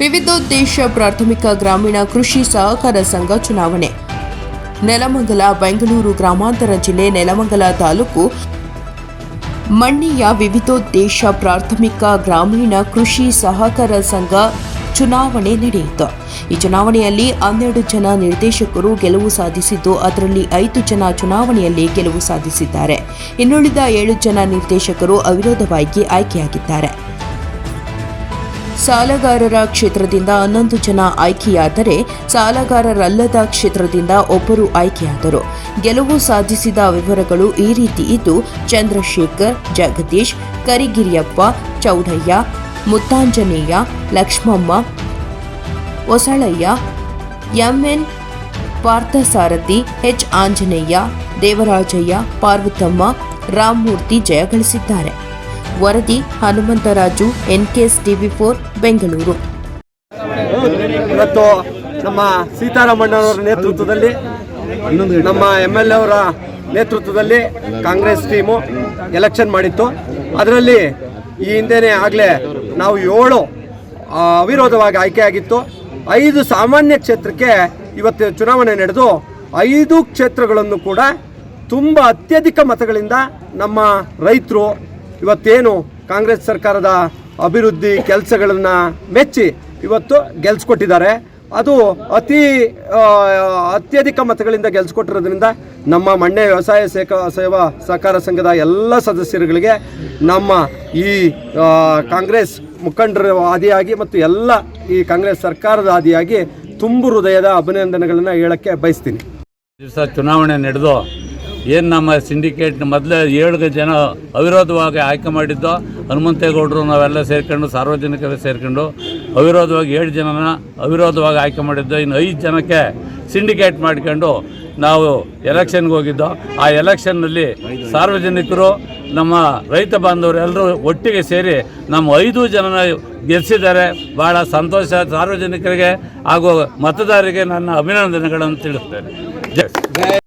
ವಿವಿಧೋದ್ದೇಶ ಪ್ರಾಥಮಿಕ ಗ್ರಾಮೀಣ ಕೃಷಿ ಸಹಕಾರ ಸಂಘ ಚುನಾವಣೆ. ನೆಲಮಂಗಲ, ಬೆಂಗಳೂರು ಗ್ರಾಮಾಂತರ ಜಿಲ್ಲೆ ನೆಲಮಂಗಲ ತಾಲೂಕು ಮಣ್ಣಿಯ ವಿವಿಧೋದ್ದೇಶ ಪ್ರಾಥಮಿಕ ಗ್ರಾಮೀಣ ಕೃಷಿ ಸಹಕಾರ ಸಂಘ ಚುನಾವಣೆ ನಡೆಯಿತು. ಈ ಚುನಾವಣೆಯಲ್ಲಿ ಹನ್ನೆರಡು ಜನ ನಿರ್ದೇಶಕರು ಗೆಲುವು ಸಾಧಿಸಿದ್ದು, ಅದರಲ್ಲಿ ಐದು ಜನ ಚುನಾವಣೆಯಲ್ಲಿ ಗೆಲುವು ಸಾಧಿಸಿದ್ದಾರೆ. ಇನ್ನುಳಿದ ಏಳು ಜನ ನಿರ್ದೇಶಕರು ಅವಿರೋಧವಾಗಿ ಆಯ್ಕೆಯಾಗಿದ್ದಾರೆ. ಸಾಲಗಾರರ ಕ್ಷೇತ್ರದಿಂದ ಹನ್ನೊಂದು ಜನ ಆಯ್ಕೆಯಾದರೆ ಸಾಲಗಾರರಲ್ಲದ ಕ್ಷೇತ್ರದಿಂದ ಒಬ್ಬರು ಆಯ್ಕೆಯಾದರು. ಗೆಲುವು ಸಾಧಿಸಿದ ವಿವರಗಳು ಈ ರೀತಿ ಇದ್ದು, ಚಂದ್ರಶೇಖರ್, ಜಗದೀಶ್, ಕರಿಗಿರಿಯಪ್ಪ, ಚೌಡಯ್ಯ, ಮುತ್ತಾಂಜನೇಯ, ಲಕ್ಷ್ಮಮ್ಮ, ಹೊಸಳಯ್ಯ, ಎಂಎನ್ ಪಾರ್ಥಸಾರಥಿ, ಎಚ್. ಆಂಜನೇಯ, ದೇವರಾಜಯ್ಯ, ಪಾರ್ವತಮ್ಮ, ರಾಮಮೂರ್ತಿ ಜಯಗಳಿಸಿದ್ದಾರೆ ವರದಿ Hanumantharaju, NKS TV four, Bengaluru. ಇವತ್ತು ನಮ್ಮ ಸೀತಾರಾಮಣ್ಣವರ ನೇತೃತ್ವದಲ್ಲಿ, ನಮ್ಮ ಎಂ ಎಲ್ ಅವರ ನೇತೃತ್ವದಲ್ಲಿ ಕಾಂಗ್ರೆಸ್ ಟೀಮು ಎಲೆಕ್ಷನ್ ಮಾಡಿತ್ತು. ಅದರಲ್ಲಿ ಈ ಹಿಂದೆನೇ ಆಗಲೇ ನಾವು ಏಳು ಅವಿರೋಧವಾಗಿ ಆಯ್ಕೆಯಾಗಿತ್ತು ಐದು ಸಾಮಾನ್ಯ ಕ್ಷೇತ್ರಕ್ಕೆ ಇವತ್ತು ಚುನಾವಣೆ ನಡೆದು ಐದು ಕ್ಷೇತ್ರಗಳನ್ನು ಕೂಡ ತುಂಬ ಅತ್ಯಧಿಕ ಮತಗಳಿಂದ ನಮ್ಮ ರೈತರು ಇವತ್ತೇನು ಕಾಂಗ್ರೆಸ್ ಸರ್ಕಾರದ ಅಭಿವೃದ್ಧಿ ಕೆಲಸಗಳನ್ನು ಮೆಚ್ಚಿ ಇವತ್ತು ಗೆಲ್ಸ್ಕೊಟ್ಟಿದ್ದಾರೆ. ಅದು ಅತಿ ಅತ್ಯಧಿಕ ಮತಗಳಿಂದ ಗೆಲ್ಸ್ಕೊಟ್ಟಿರೋದ್ರಿಂದ ನಮ್ಮ ಮಣ್ಣೆ ವ್ಯವಸಾಯ ಸೇವಾ ಸಹಕಾರ ಸಂಘದ ಎಲ್ಲ ಸದಸ್ಯರುಗಳಿಗೆ ನಮ್ಮ ಈ ಕಾಂಗ್ರೆಸ್ ಮುಖಂಡರ ಆದಿಯಾಗಿ ಮತ್ತು ಎಲ್ಲ ಈ ಕಾಂಗ್ರೆಸ್ ಸರ್ಕಾರದ ಆದಿಯಾಗಿ ತುಂಬು ಹೃದಯದ ಅಭಿನಂದನೆಗಳನ್ನು ಹೇಳಕ್ಕೆ ಬಯಸ್ತೀನಿ. ದಿವಸ ಚುನಾವಣೆ ನಡೆದು ಏನು ನಮ್ಮ ಸಿಂಡಿಕೇಟ್ ಮೊದಲೇ ಏಳು ಜನ ಅವಿರೋಧವಾಗಿ ಆಯ್ಕೆ ಮಾಡಿದ್ದೋ, ಹನುಮಂತೇಗೌಡರು ನಾವೆಲ್ಲ ಸೇರ್ಕೊಂಡು, ಸಾರ್ವಜನಿಕರು ಸೇರ್ಕೊಂಡು ಅವಿರೋಧವಾಗಿ ಏಳು ಜನನ ಅವಿರೋಧವಾಗಿ ಆಯ್ಕೆ ಮಾಡಿದ್ದೋ, ಇನ್ನು ಐದು ಜನಕ್ಕೆ ಸಿಂಡಿಕೇಟ್ ಮಾಡ್ಕೊಂಡು ನಾವು ಎಲೆಕ್ಷನ್ಗೆ ಹೋಗಿದ್ದೋ, ಆ ಎಲೆಕ್ಷನ್ನಲ್ಲಿ ಸಾರ್ವಜನಿಕರು, ನಮ್ಮ ರೈತ ಬಾಂಧವರು ಎಲ್ಲರೂ ಒಟ್ಟಿಗೆ ಸೇರಿ ನಮ್ಮ ಐದು ಜನನ ಗೆಲ್ಲಿಸಿದ್ದಾರೆ. ಭಾಳ ಸಂತೋಷ. ಸಾರ್ವಜನಿಕರಿಗೆ ಹಾಗೂ ಮತದಾರರಿಗೆ ನನ್ನ ಅಭಿನಂದನೆಗಳನ್ನು ತಿಳಿಸ್ತೇನೆ. ಜೈ